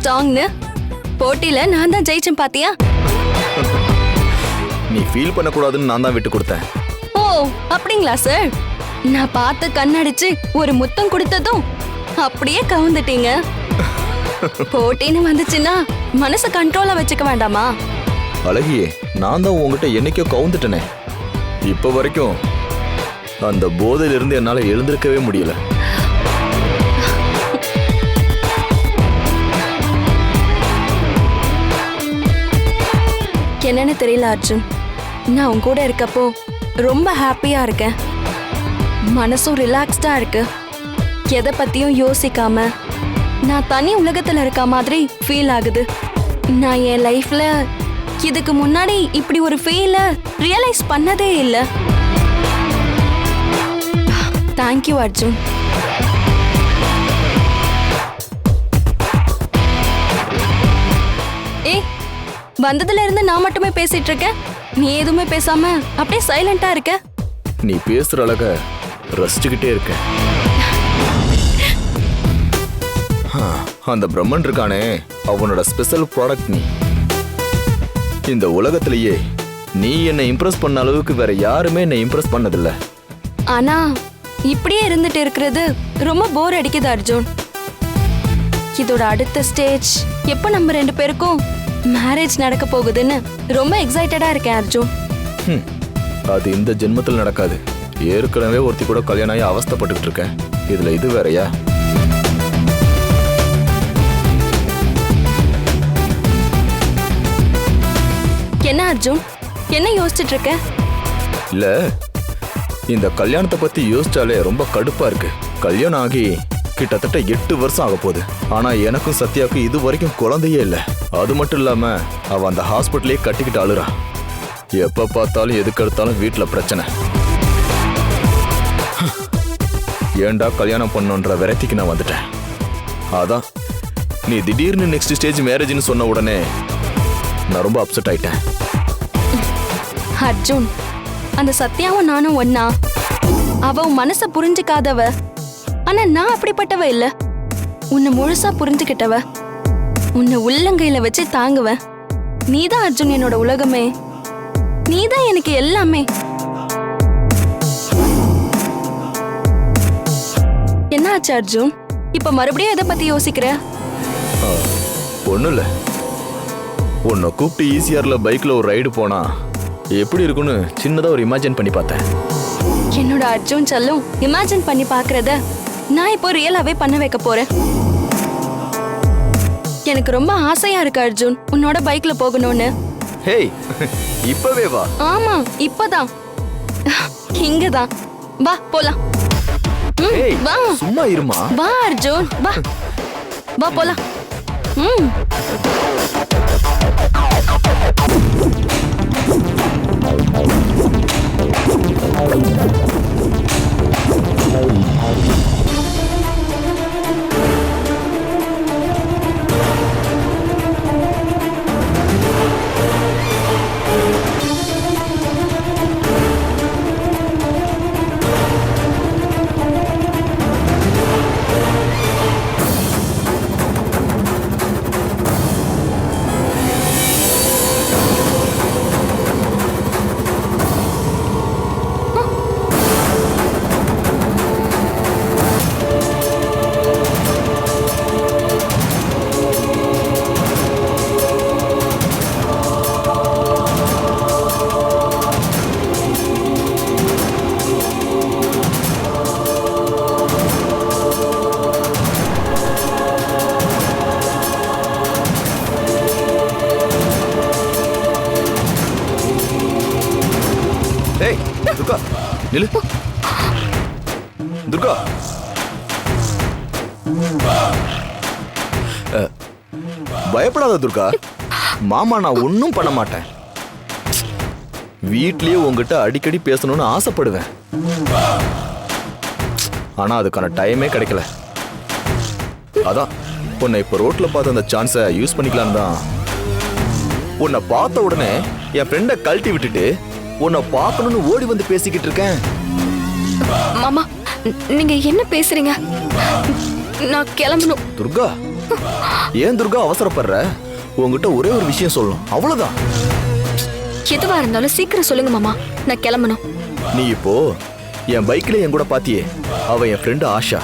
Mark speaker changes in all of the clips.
Speaker 1: ஸ்ட்ராங்னு? போட்டியில நான் தான் ஜெயிச்சேன் பாத்தியா?
Speaker 2: நீ ஃபீல் பண்ணக்கூடாதுன்னு நான் தான் விட்டு கொடுத்தேன்.
Speaker 1: ஓ அப்படிங்களா சார் நான் பார்த்து கண்ணடிச்சு ஒரு முத்தம் கொடுத்ததும் அப்படியே கவுந்துட்டீங்க. போட்டின்னு வந்துச்சுன்னா மனசை கண்ட்ரோலா வச்சுக்க வேண்டாமா?
Speaker 2: அழகியே நான் தான் உங்ககிட்ட என்னைக்கோ கவுந்துட்டனே. இப்போ வரைக்கும் அந்த போதையில இருந்து என்னால எழுந்திருக்கவே முடியல.
Speaker 1: என்னன்னு தெரியல அர்ஜுன். நான் உன் கூட இருக்கப்போ ரொம்ப ஹாப்பியா இருக்கேன். மனசும் ரிலாக்ஸ்டா இருக்கு. எதை பத்தியும் யோசிக்காம நான் தனி உலகத்துல இருக்க மாதிரி ஃபீல் ஆகுது. நான் என் லைஃப்ல இதுக்கு முன்னாடி இப்படி ஒரு ஃபீல ரியலைஸ் பண்ணதே இல்லை. Thank you Arjun. வந்ததுல இருந்து நான் மட்டுமே பேசிட்டு இருக்கேன் நீ எதுவுமே பேசாம அப்படியே சைலண்டா இருக்க?
Speaker 2: நீ பேசுற அழக ரசிச்சுக்கிட்டே இருக்க. அந்த பிரம்மன் இருக்கானே. அவனோட ஸ்பெஷல் ப்ராடக்ட் நீ. இந்த உலகத்திலேயே நீ என்னை இம்ப்ரெஸ் பண்ண அளவுக்கு வேற யாருமே என்னை இம்ப்ரெஸ் பண்ணதில்ல.
Speaker 1: ஆனா இப்படியே இருந்துட்டு இருக்கிறது ரொம்ப போர் அடிக்குது அர்ஜுன். இதோட அடுத்த ஸ்டேஜ் எப்போ நம்ம ரெண்டு பேருக்கும் மேரேஜ் நடக்க போகுதுன்னு ரொம்ப எக்ஸைட்டடா இருக்கேன் அர்ஜுன்.
Speaker 2: ஹம், அது இந்த ஜென்மத்தில் நடக்காது. ஏற்கனவே ஒருத்தி கூட கல்யாணம் ஆகி அவஸ்தைப்பட்டுக்கிட்டு இருக்கேன். இதுல இது வேறயா?
Speaker 1: என்ன அர்ஜுன்? என்ன யோசிச்சுட்டு இருக்க?
Speaker 2: இல்ல இந்த கல்யாணத்தை பத்தி யோசிச்சாலே ரொம்ப கடுப்பா இருக்கு. கல்யாணம் ஆகி கிட்டத்தட்ட எட்டு வருஷம் ஆக போகுது. ஆனா எனக்கும் சத்யாவுக்கும் இது வரைக்கும் குழந்தையே இல்ல. அது மட்டும் இல்லாம அவ அந்த ஹாஸ்பிட்டலே கட்டிக்கிட்டு அழுறா. எப்ப பார்த்தாலும் எதுக்கு எடுத்தாலும் வீட்டுல பிரச்சனை. ஏன்டா கல்யாணம் பண்ணுன்ற வெரைட்டிக்கு நான் வந்துட்டேன். அதான் நீ திடீர்னு நெக்ஸ்ட் ஸ்டேஜ் மேரேஜ்னு சொன்ன உடனே நான் ரொம்ப அப்செட் ஆயிட்டேன்.
Speaker 1: அர்ஜுன் அந்த சத்யாவும் நானும் ஒன்னா அவ மனச புரிஞ்சுக்காதவ. ஆனா நான் அப்படிப்பட்டவ இல்ல. உன்னை முழுசா புரிஞ்சுக்கிட்டவ. உன்னை உள்ளங்கையில வச்சு தாங்குவ நீதான் அர்ஜுன் என்னோட உலகமே. நீதான் எனக்கு எல்லாமே. என்ன ஆச்சு அர்ஜுன்? இப்ப மறுபடியும் எதை பத்தி யோசிக்கிற?
Speaker 2: ஒன்றும் இல்லை உன்னை கூப்பிட்டு ஈசிஆர்ல பைக்ல ஒரு ரைடு போனா எப்படி இருக்கும்னு சின்னதாக ஒரு இமேஜின் பண்ணி பார்த்தேன்.
Speaker 1: என்னோட அர்ஜுன் செல்லும் இமேஜின் பண்ணி பாக்குறத நான் இப்போ ரியலாவே பண்ண வைக்க போறேன். எனக்கு ரொம்ப ஆசையா இருக்கு அர்ஜுன். உன்னோட பைக்ல போகணும்னு.
Speaker 2: ஹேய் இப்பவே வா.
Speaker 1: ஆமா இப்பதான். இங்கதான். வா போலாம்.
Speaker 2: ஹேய்
Speaker 1: வா.
Speaker 2: சும்மா இருமா.
Speaker 1: வா அர்ஜுன் வா. வா போலாம். ம்.
Speaker 2: ஹேய் நில்லு. துர்கா. பயப்படாத துர்கா. மாமா நான் ஒன்றும் பண்ண மாட்டேன். வீட்லயே உங்ககிட்ட அடிக்கடி பேசணும்னு ஆசைப்படுவேன். ஆனா அதுக்கான டைமே கிடைக்கல. அதான் உன்னை இப்போ ரோட்ல பார்த்த அந்த சான்ஸை யூஸ் பண்ணிக்கலான்னு தான். உன்னை பார்த்த உடனே என் ஃப்ரெண்டை கழட்டி விட்டுட்டு உன்னை பார்க்கணும்னு ஓடி வந்து பேசிக்கிட்டு இருக்கேன்.
Speaker 3: மாமா நீங்க என்ன பேசுறீங்க? நான் கிளம்பணும்.
Speaker 2: துர்கா ஏன் துர்கா அவசரப்படுற? உன்கிட்ட ஒரே ஒரு விஷயம் சொல்லணும். அவ்வளவுதான்.
Speaker 3: எதுவா இருந்தாலும் சீக்கிரம் சொல்லுங்க மாமா. நான் கிளம்பணும்.
Speaker 2: நீ இப்போ என் பைக்ல என் கூட பாத்தியே. அவ என் ஃப்ரெண்டு ஆஷா.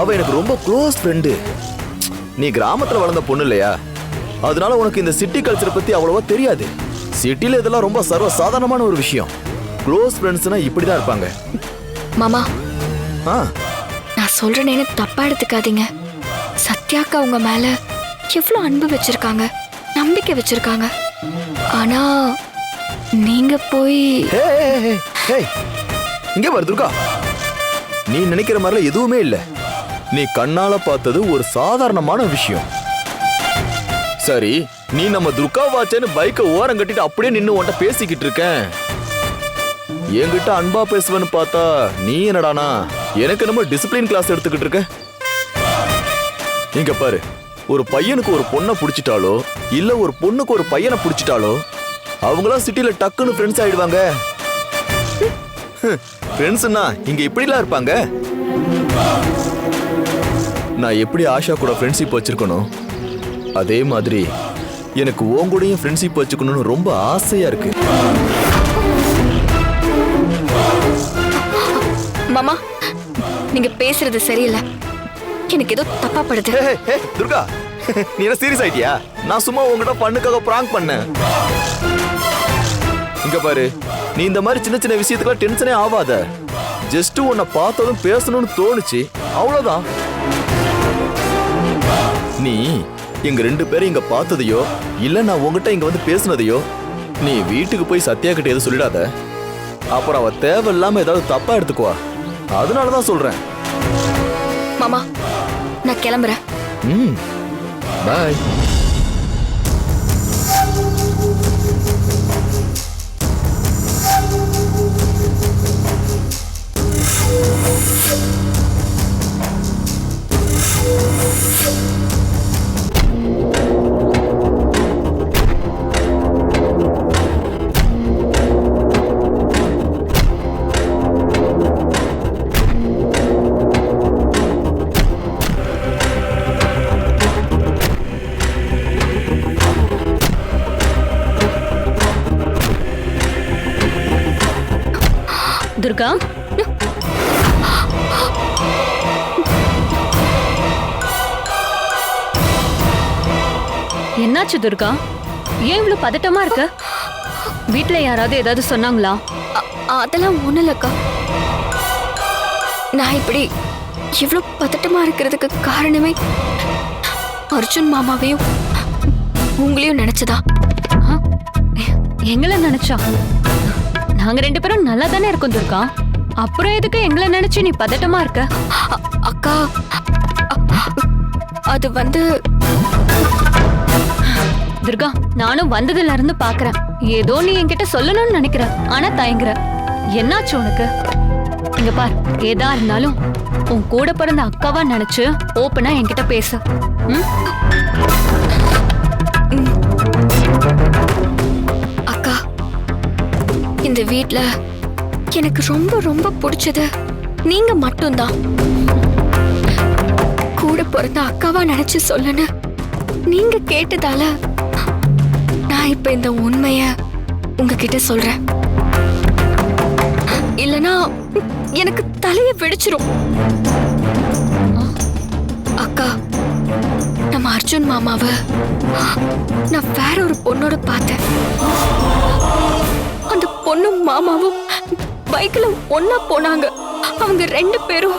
Speaker 2: அவ எனக்கு ரொம்ப க்ளோஸ் ஃப்ரெண்டு நீ கிராமத்துல வளர்ந்த பொண்ணு இல்லையா? அதனால உனக்கு இந்த சிட்டி கல்ச்சரை பத்தி அவ்வளவா தெரியாது. சிட்டில இதெல்லாம் ரொம்ப சர்வ சாதாரணமான ஒரு விஷயம். க்ளோஸ் ஃப்ரெண்ட்ஸ்னா இப்படிதான் இருப்பாங்க.
Speaker 3: மாமா.
Speaker 2: ஆ.
Speaker 3: நான் சொல்றேனேன்னு தப்பா எடுத்துக்காதீங்க. சத்யாக்கா உங்க மேல எவ்வளவு அன்பு வச்சிருக்காங்க நம்பிக்கை வச்சிருக்காங்க. ஆனா நீங்க போய்.
Speaker 2: இங்க பாரு துர்கா. நீ நினைக்கிற மாதிரிலாம் எதுவுமே இல்ல. நீ கண்ணால பார்த்தது ஒரு சாதாரணமான விஷயம். சரி நீ நம்ம துர்கா வாச்சேன்னு பைக்கை ஓரம் கட்டிட்டு அப்படியே நின்று உன்ட்ட பேசிக்கிட்டு இருக்கேன் என்கிட்ட அன்பா பேசுவேன்னு பார்த்தா நீ என்னடானா? எனக்கு நம்ம டிசிப்ளின் கிளாஸ் எடுத்துக்கிட்டு இருக்க. இங்க பாரு ஒரு பையனுக்கு ஒரு பொண்ணை பிடிச்சிட்டாலோ இல்ல ஒரு பொண்ணுக்கு ஒரு பையனை பிடிச்சிட்டாலோ அவங்களாம் சிட்டில டக்குன்னு ஃப்ரெண்ட்ஸ் ஆயிடுவாங்க. ஃப்ரெண்ட்ஸ்னா இங்க இப்படிலாம் இருப்பாங்க? நான் எப்படி ஆஷா கூட ஃப்ரெண்ட்ஷிப் வச்சிருக்கணும்? அதே மாதிரி எனக்கு உன் கூடயும் ஃப்ரெண்ட்ஷிப் வச்சுக்கணும்னு ரொம்ப ஆசையா இருக்கு.
Speaker 3: மாமா நீங்க பேசுறது சரியில்லை. எனக்கு ஏதோ தப்பா படுது.
Speaker 2: துர்கா நீ என்ன சீரியஸ் ஆயிட்டியா? நான் சும்மா உங்ககிட்ட பண்ணுக்காக பிராங்க் பண்ணேன். இங்க பாரு நீ இந்த மாதிரி சின்ன சின்ன விஷயத்துக்குலாம் டென்ஷனே ஆகாத ஜஸ்ட் உன்னை பார்த்ததும் பேசணும்னு தோணுச்சு. அவ்வளவுதான். நீ எங்க ரெண்டு பேரும் இங்க பார்த்ததையோ இல்ல நான் உங்ககிட்ட இங்க வந்து பேசுனதையோ நீ வீட்டுக்கு போய் சத்யா கிட்ட எதுவும் சொல்லிடாத. அப்புறம் அவ தேவையில்லாம ஏதாவது தப்பா எடுத்துக்குவா. அதனாலதான் சொல்றேன்.
Speaker 3: மாமா நான் கிளம்புறேன்.
Speaker 2: ம் பாய்
Speaker 4: துர்கா என்னாச்சு துர்கா? ஏன் இவ்வளவு பதட்டமா இருக்க? வீட்ல யாராவது ஏதாவது சொன்னாங்களா?
Speaker 3: அதெல்லாம் ஒண்ணும் இல்லக்கா நான் இப்படி இவ்வளோ பதட்டமா இருக்கிறதுக்கு காரணமே அர்ஜுன் மாமாவையும் உங்களையும் நினைச்சதா?
Speaker 4: எங்களை நினைச்சா? நாங்க ரெண்டு பேரும் நல்லா தானே இருக்கோம் துர்கா. அப்புறம் எதுக்கு எங்களை நினைச்சு நீ பதட்டமா இருக்க?
Speaker 3: அக்கா அது வந்து
Speaker 4: துர்கா நானும் வந்ததுல இருந்து பாக்குறேன். ஏதோ நீ என்கிட்ட சொல்லணும்னு நினைக்கிற ஆனா தயங்குற. என்னாச்சு உனக்கு? இங்க பார் ஏதா இருந்தாலும் உன் கூட பிறந்த அக்காவா நினைச்சு ஓப்பனா என்கிட்ட பேசு. ம்?
Speaker 3: இந்த வீட்ல எனக்கு ரொம்ப ரொம்ப பிடிச்சது. நீங்க மட்டும்தான். கூட பிறந்த அக்காவா நினைச்சு சொல்லுன்னு நீங்க கேட்டதால நான் இப்ப இந்த உண்மைய உங்ககிட்ட சொல்றேன். இல்லனா எனக்கு தலைய வெடிச்சிரும். அக்கா நம்ம அர்ஜுன் மாமாவை நான் வேற ஒரு பொண்ணோட பார்த்தேன். பொண்ணும் மாமாவும் பைக்ல ஒன்னா போனாங்க. அவங்க ரெண்டு பேரும்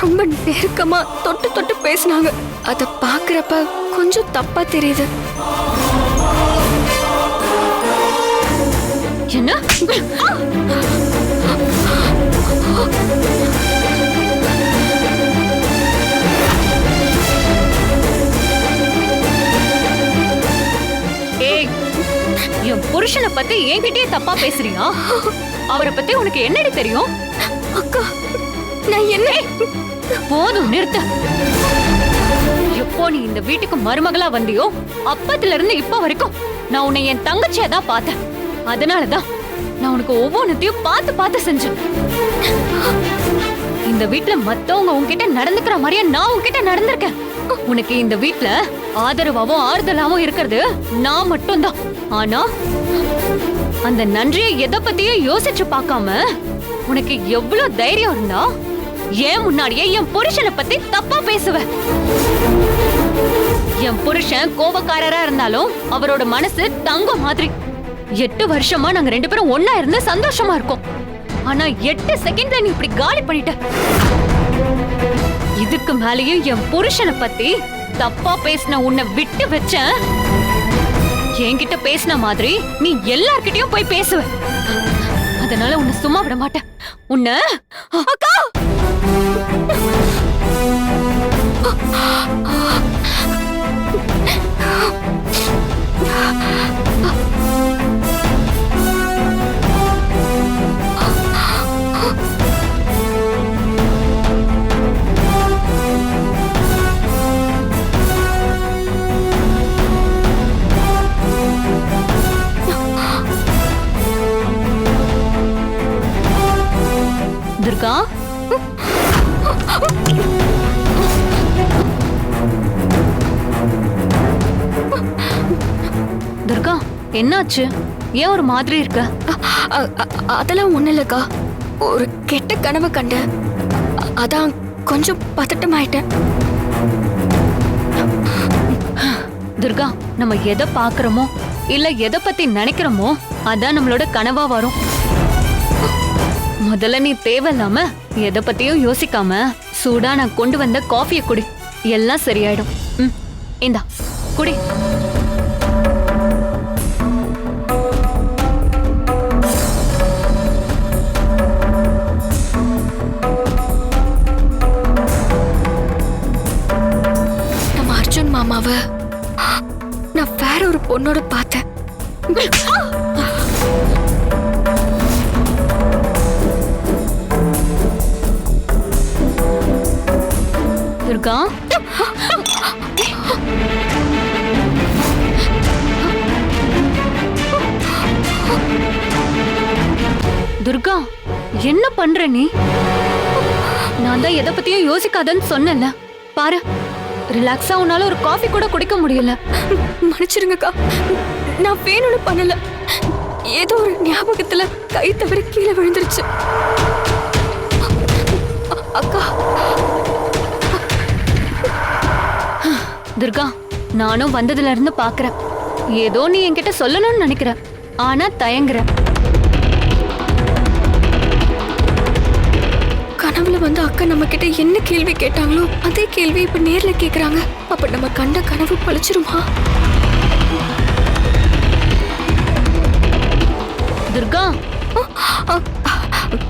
Speaker 3: ரொம்ப நெருக்கமா தொட்டு தொட்டு பேசினாங்க. அத பாக்குறப்ப கொஞ்சம் தப்பா தெரியுது.
Speaker 4: என்ன? என் புருஷனை பத்தி என்கிட்டயே தப்பா பேசுறியா? அவரை பத்தி உனக்கு என்னடி தெரியும்?
Speaker 3: அக்கா நான் என்ன?
Speaker 4: போதும் நிறுத்த. எப்போ நீ இந்த வீட்டுக்கு மருமகளா வந்தியோ அப்பத்துல இருந்து இப்ப வரைக்கும் நான் உன்னை என் தங்கச்சியா தான் பார்த்தேன். அதனாலதான் நான் உனக்கு ஒவ்வொன்றத்தையும் பார்த்து பார்த்து செஞ்சேன். இந்த வீட்ல மத்தவங்க உன்கிட்ட நடந்துக்கிற மாதிரியே நான் உன்கிட்ட நடந்திருக்கேன். உனக்கு இந்த வீட்ல ஆதரவாவும் ஆறுதலாவும் இருக்கிறது நான் மட்டும்தான். ஆனா அந்த நன்றியை எதை பத்தியும் யோசிச்சு பார்க்காம உனக்கு எவ்வளவு தைரியம் இருந்தா ஏன் முன்னாடியே என் புருஷனை பத்தி தப்பா பேசுவ. என் புருஷன் கோபக்காரரா இருந்தாலும் அவரோட மனசு தங்கம் மாதிரி. எட்டு வருஷமா நாங்க ரெண்டு பேரும் ஒன்னா இருந்து சந்தோஷமா இருக்கோம். ஆனா எட்டு செகண்ட்ல நீ இப்படி காலி பண்ணிட்ட. இதுக்கு மேலேயும் என் புருஷனை பத்தி தப்பா பேசின உன்னை விட்டு வச்சேன் என்கிட்ட பேசின மாதிரி நீ எல்லார்கிட்டயும் போய் பேசுவ. அதனால உன்னை சும்மா விட மாட்டேன். உன்னை அக்கா! என்னாச்சு? ஏன் ஒரு மாதிரி இருக்க?
Speaker 3: அதெல்லாம் ஒண்ணு இல்லக்கா. ஒரு கெட்ட கனவு கண்டேன். அதான் கொஞ்சம் பதட்டமாயிட்டேன்.
Speaker 4: துர்கா நம்ம எதை பாக்குறோமோ இல்ல எதை பத்தி நினைக்கிறோமோ அதான் நம்மளோட கனவா வரும். முதல்ல நீ தேவையில்லாம எதை பத்தியும் யோசிக்காம சூடா நான் கொண்டு வந்த காஃபியை குடி. எல்லாம் சரியாயிடும். ம் இந்தா குடி.
Speaker 3: அவ. நான் வேற ஒரு பொண்ணோட பார்த்தேன்.
Speaker 4: துர்கா? துர்கா என்ன பண்ற நீ? நான் தான் எதை பத்தியும் யோசிக்காதன்னு சொன்னேன்ல. பாரு. ரிலாக்ஸாக உன்னால் ஒரு காஃபி கூட குடிக்க முடியல.
Speaker 3: மன்னிச்சிருங்கக்கா. நான் வேணும்னு பண்ணல. ஏதோ ஒரு ஞாபகத்துல கை தவறி கீழே விழுந்துருச்சு. அக்கா.
Speaker 4: துர்கா நானும் வந்ததுல இருந்து பாக்குறேன். ஏதோ நீ என்கிட்ட சொல்லணும்னு நினைக்கிறேன் ஆனா
Speaker 3: தயங்குறேன் வந்து அக்கா நம்ம கிட்ட என்ன கேள்வி கேட்டாங்களோ அதே கேள்வி இப்ப நேர்ல கேக்குறாங்க. அப்ப நம்ம கண்ட கனவு பழிச்சிருமா?
Speaker 4: துர்கா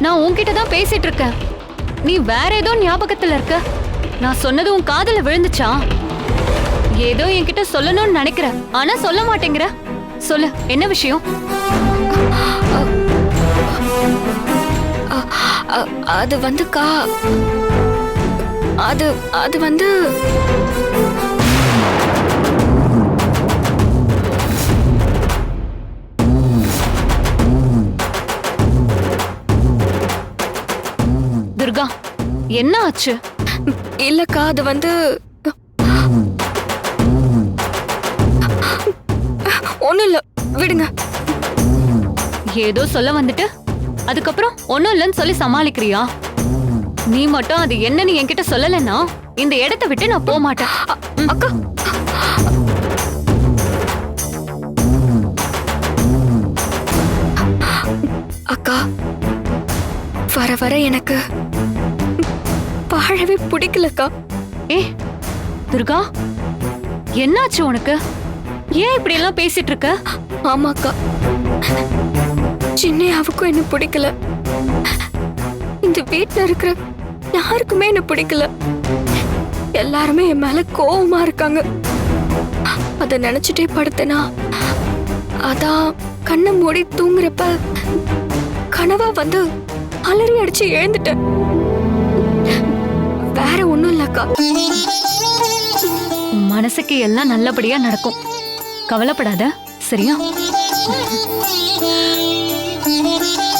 Speaker 4: நான் உன்கிட்ட தான் பேசிட்டு இருக்கேன். நீ வேற ஏதோ ஞாபகத்துல இருக்க. நான் சொன்னது உன் காதுல விழுந்துச்சா? ஏதோ என்கிட்ட சொல்லணும்னு நினைக்கிற. ஆனா சொல்ல மாட்டேங்கிற. சொல்லு என்ன விஷயம்?
Speaker 3: அது வந்துக்கா அது அது வந்து
Speaker 4: துர்கா என்ன ஆச்சு?
Speaker 3: இல்லக்கா அது வந்து ஒண்ணும் இல்ல விடுங்க.
Speaker 4: ஏதோ சொல்ல வந்துட்டு? அதுக்கப்புறம் ஒண்ணும் இல்லைன்னு சொல்லி சமாளிக்கிறியா? நீ மட்டும் அது என்னன்னு என்கிட்ட சொல்லலைன்னா இந்த இடத்த விட்டு நான் போக மாட்டேன்.
Speaker 3: அக்கா. அக்கா வர வர எனக்கு வாழவே பிடிக்கலக்கா.
Speaker 4: ஏ துர்கா என்னாச்சு உனக்கு? ஏன் இப்படி எல்லாம் பேசிட்டு இருக்க?
Speaker 3: ஆமாக்கா. சின்னையாவுக்கும் என்ன பிடிக்கல? இந்த வீட்டில் இருக்கிற யாருக்குமே என்ன பிடிக்கல? எல்லாருமே என் மேல கோவமா இருக்காங்க. அத நினைச்சிட்டே படுத்தனா? அதான் கண்ணை மூடி தூங்குறப்ப கனவா வந்து அலறி அடிச்சு எழுந்துட்டேன். வேற ஒண்ணும் இல்லக்கா.
Speaker 4: மனசுக்கு எல்லாம் நல்லபடியா நடக்கும். கவலைப்படாத சரியா? Thank you.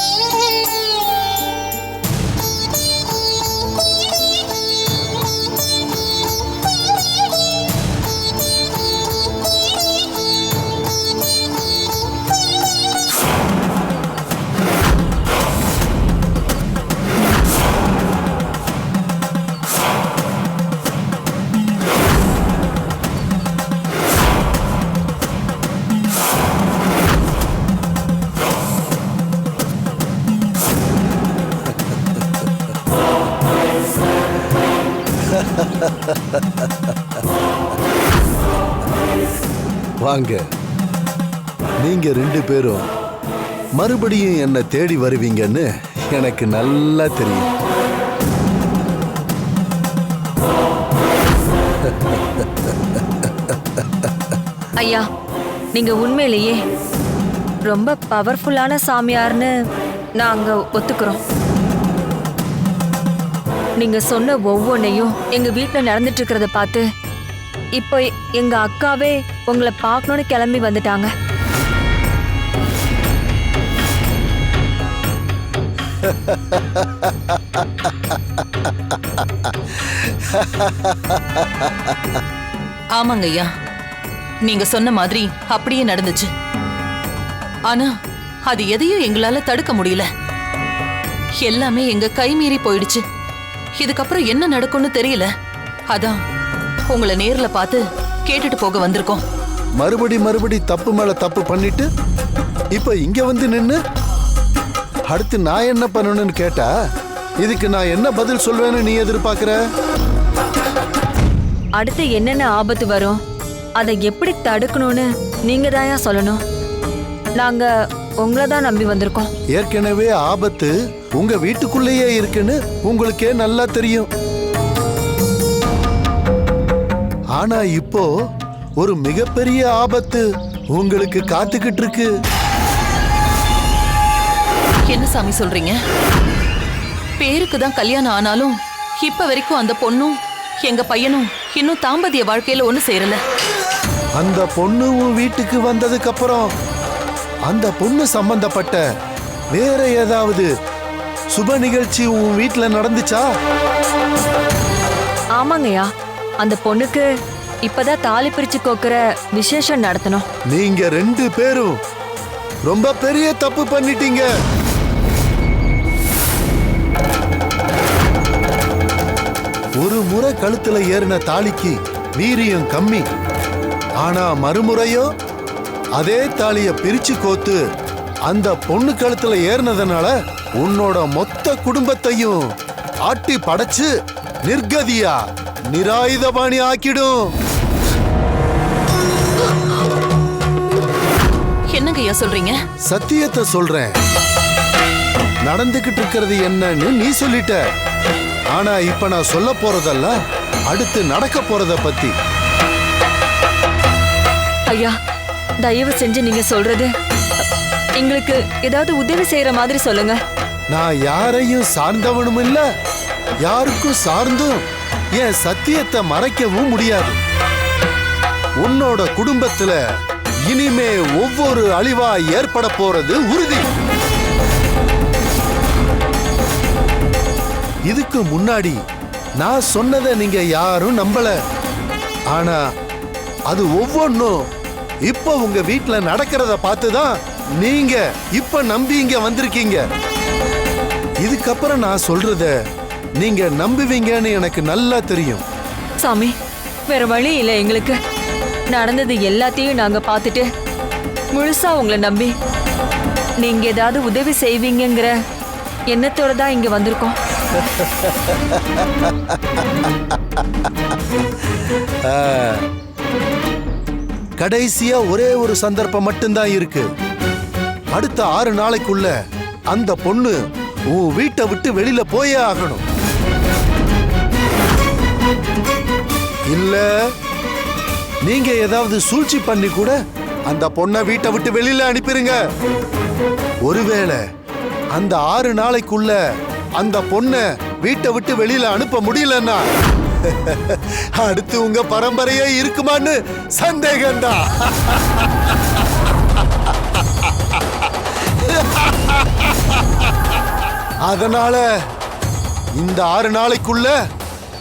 Speaker 5: வாங்க. நீங்க ரெண்டு பேரும் மறுபடியும் என்ன தேடி வருவீங்கன்னு எனக்கு நல்லா தெரியும்.
Speaker 6: ஐயா நீங்க உண்மையிலேயே ரொம்ப பவர்ஃபுல்லான சாமியார்னு நாங்க ஒத்துக்கிறோம். நீங்க சொன்ன ஒவ்வொன்றையும் எங்க வீட்டில் நடந்துட்டு இருக்கிறத பார்த்து இப்போ எங்க அக்காவே உங்களை பார்க்கணும்னு கிளம்பி வந்துட்டாங்க.
Speaker 7: ஆமாங்க ஐயா. நீங்க சொன்ன மாதிரி அப்படியே நடந்துச்சு. ஆனா அது எதையும் எங்களால தடுக்க முடியல. எல்லாமே எங்க கை மீறி போயிடுச்சு. இதுக்கப்புறம் என்ன நடக்கும்னு தெரியல. அதான் உங்களை நேர்ல பார்த்து கேட்டுட்டு போக வந்திருக்கோம்.
Speaker 5: மறுபடி மறுபடி தப்பு மேல தப்பு பண்ணிட்டு இப்ப இங்க வந்து நின்னு அடுத்து நான் என்ன பண்ணணும்னு கேட்டா இதுக்கு நான் என்ன பதில் சொல்வேன்னு நீ எதிர்பார்க்கற?
Speaker 6: அடுத்து என்னென்ன ஆபத்து வரும் அதை எப்படி தடுக்கணும்னு நீங்க தாயா சொல்லணும். நாங்க உங்களை தான் நம்பி வந்திருக்கோம்.
Speaker 5: ஏற்கனவே ஆபத்து உங்க வீட்டுக்குள்ளேயே இருக்குன்னு உங்களுக்கே நல்லா தெரியும். ஆனா இப்போ ஒரு மிகப்பெரிய ஆபத்து உங்களுக்கு காத்துக்கிட்டு இருக்கு
Speaker 7: என்ன சாமி சொல்றீங்க? பேருக்கு தான் கல்யாணம் ஆனாலும் இப்ப வரைக்கும் அந்த பொண்ணும் எங்க பையனும் இன்னும் தாம்பதிய வாழ்க்கையில ஒண்ணு சேரல.
Speaker 5: அந்த பொண்ணு உன் வீட்டுக்கு வந்ததுக்கு அப்புறம் அந்த பொண்ணு சம்பந்தப்பட்ட வேற ஏதாவது சுப நிகழ்ச்சி உன் வீட்ல நடந்துச்சா?
Speaker 6: ஆமாங்கய்யா. அந்த பொண்ணுக்கு இப்பதான் தாலி பிரிச்சு கோக்குற விசேஷம் நடத்தணும்.
Speaker 5: நீங்க ரெண்டு பேரும் ரொம்ப பெரிய தப்பு பண்ணிட்டீங்க. ஒரு முறை கழுத்துல ஏறின தாலிக்கு வீரியம் கம்மி. ஆனா மறுமுறையோ அதே தாலிய பிரிச்சு கோத்து அந்த பொண்ணு கழுத்துல ஏறினதுனால உன்னோட மொத்த குடும்பத்தையும் ஆட்டி படைச்சு நிர்கதியா. நிராயுதபாணி ஆக்கிடும்
Speaker 7: என்னங்க ஐயா சொல்றீங்க?
Speaker 5: சத்தியத்தை சொல்றேன். நடந்துகிட்டு இருக்கிறது என்னன்னு நீ சொல்லிட்ட. ஆனா இப்ப நான் சொல்ல போறதெல்லாம் அடுத்து நடக்க போறத பத்தி.
Speaker 6: ஐயா தயவு செஞ்சு நீங்க சொல்றது எங்களுக்கு ஏதாவது உதவி செய்யற மாதிரி சொல்லுங்க.
Speaker 5: நான் யாரையும் சார்ந்தவனும் இல்ல யாருக்கும் சார்ந்தும். என் சத்தியத்தை மறைக்கவும் முடியாது. உன்னோட குடும்பத்துல இனிமே ஒவ்வொரு அழிவா ஏற்பட போறது உறுதி. இதுக்கு முன்னாடி நான் சொன்னதை நீங்க யாரும் நம்பல. ஆனா அது ஒவ்வொன்றும் இப்ப உங்க வீட்டுல நடக்கிறத பார்த்து தான் நீங்க இப்ப நம்பி இங்க வந்திருக்கீங்க. இதுக்கப்புறம் நான் சொல்றத நீங்க நம்புவீங்கன்னு எனக்கு நல்லா தெரியும்.
Speaker 6: சாமி வேற வழி இல்லை எங்களுக்கு. நடந்தது எல்லாத்தையும் நாங்க பார்த்துட்டு முழுசா உங்களை நம்பி நீங்க ஏதாவது உதவி செய்வீங்கங்கிற எண்ணத்தோட தான் இங்க வந்திருக்கோம்.
Speaker 5: கடைசியா ஒரே ஒரு சந்தர்ப்பம் மட்டும்தான் இருக்கு. அடுத்த ஆறு நாளைக்குள்ள அந்த பொண்ணு உன் வீட்டை விட்டு வெளியில போயே ஆகணும். இல்ல. நீங்க ஏதாவது சூழ்ச்சி பண்ணி கூட அந்த பொண்ணை வீட்டை விட்டு வெளியில அனுப்பிருங்க. ஒருவேளை அந்த ஆறு நாளைக்குள்ள அந்த பொண்ணை வீட்டை விட்டு வெளியில அனுப்ப முடியலன்னா அடுத்து உங்க பரம்பரையே இருக்குமான்னு சந்தேகம்தான் அதனால இந்த ஆறு நாளைக்குள்ள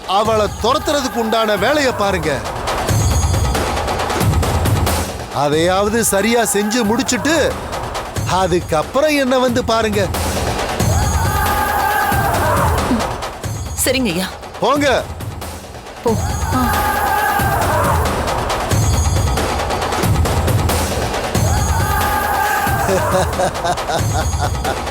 Speaker 5: அவளை துரத்துறதுக்கு உண்டான வேலையை பாருங்க. அதையாவது சரியா செஞ்சு முடிச்சிட்டு அதுக்கப்புறம் என்ன வந்து பாருங்க.
Speaker 7: சரிங்க ஐயா.
Speaker 5: போங்க.
Speaker 7: போ. ஆ.